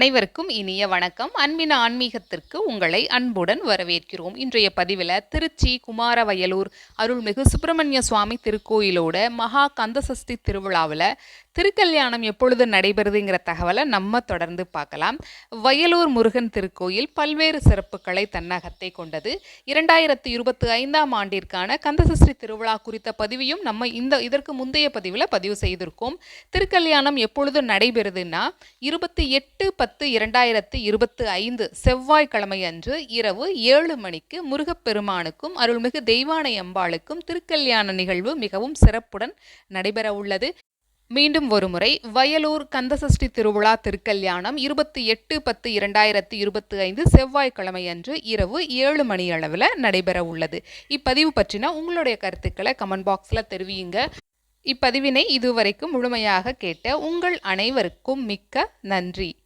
அனைவருக்கும் இனிய வணக்கம். அன்பின் ஆன்மீகத்திற்கு உங்களை அன்புடன் வரவேற்கிறோம். இன்றைய பதிவில் திருச்சி குமாரவயலூர் அருள்மிகு சுப்பிரமணிய சுவாமி திருக்கோயிலோட மகா கந்தசஷ்டி திருவிழாவில் திருக்கல்யாணம் எப்பொழுது நடைபெறுதுங்கிற தகவலை நம்ம தொடர்ந்து பார்க்கலாம். வயலூர் முருகன் திருக்கோயில் பல்வேறு சிறப்புகளை தன்னகத்தை கொண்டது. இரண்டாயிரத்தி இருபத்தி ஐந்தாம் ஆண்டிற்கான கந்தசஷ்டி திருவிழா குறித்த பதிவையும் நம்ம இந்த இதற்கு முந்தைய பதிவில் பதிவு செய்திருக்கோம். திருக்கல்யாணம் எப்பொழுது நடைபெறுதுன்னா இருபத்தி எட்டு பத்து இரண்டாயிரத்து இருபத்தி ஐந்து செவ்வாய்க்கிழமை அன்று இரவு ஏழு மணிக்கு முருகப்பெருமானுக்கும் அருள்மிகு தெய்வானை அம்பாளுக்கும் திருக்கல்யாண நிகழ்வு மிகவும் சிறப்புடன் நடைபெற உள்ளது மீண்டும் ஒருமுறை வயலூர் கந்தசஷ்டி திருவிழா திருக்கல்யாணம் இருபத்தி எட்டு பத்து இரண்டாயிரத்தி இருபத்தி ஐந்து செவ்வாய்க்கிழமை அன்று இரவு ஏழு மணி அளவில் நடைபெற உள்ளது. இப்பதிவு பற்றின உங்களுடைய கருத்துக்களை கமெண்ட் பாக்ஸில் தெரிவியுங்க. இப்பதிவினை இதுவரைக்கும் முழுமையாக கேட்ட உங்கள் அனைவருக்கும் மிக்க நன்றி.